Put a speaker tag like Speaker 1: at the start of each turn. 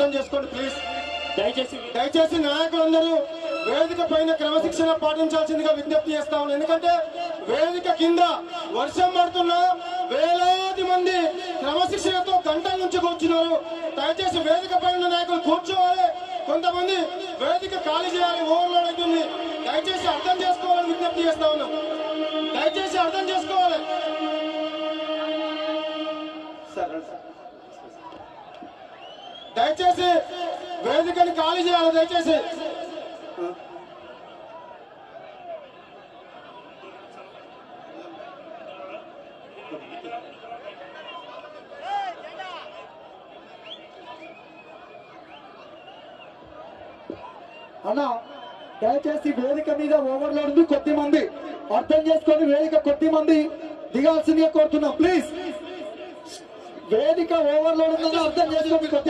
Speaker 1: అర్థం చేసుకోండి ప్లీజ్ దయచేసి
Speaker 2: దయచేసి
Speaker 1: నాయకులందరూ వేదిక పైన క్రమశిక్షణ పాటించాల్సిందిగా విజ్ఞప్తి చేస్తా ఉన్నాను. ఎందుకంటే వేదిక కింద వర్షం పడుతున్నా వేలాది మంది క్రమశిక్షణతో గంటల నుంచి కూర్చున్నారు. దయచేసి వేదిక పైన నాయకులు కూర్చోవాలి. కొంతమంది వేదిక ఖాళీ చేయాలి ఓవర్లోడ్ అవుతుంది దయచేసి అర్థం చేసుకోవాలని విజ్ఞప్తి చేస్తా ఉన్నాం దయచేసి అర్థం చేసుకోవాలి. దయచేసి వేదికని ఖాళీ చేయాలి దయచేసి.
Speaker 3: అన్న దయచేసి వేదిక మీద ఓవర్లోడ్ కొద్ది మంది. అర్థం చేసుకొని వేదిక కొద్ది మంది దిగాల్సిందిగా కోరుతున్నాం. ప్లీజ్. వేదిక ఓవర్లోడ్ ఉందని అర్థం చేసుకొని కొద్ది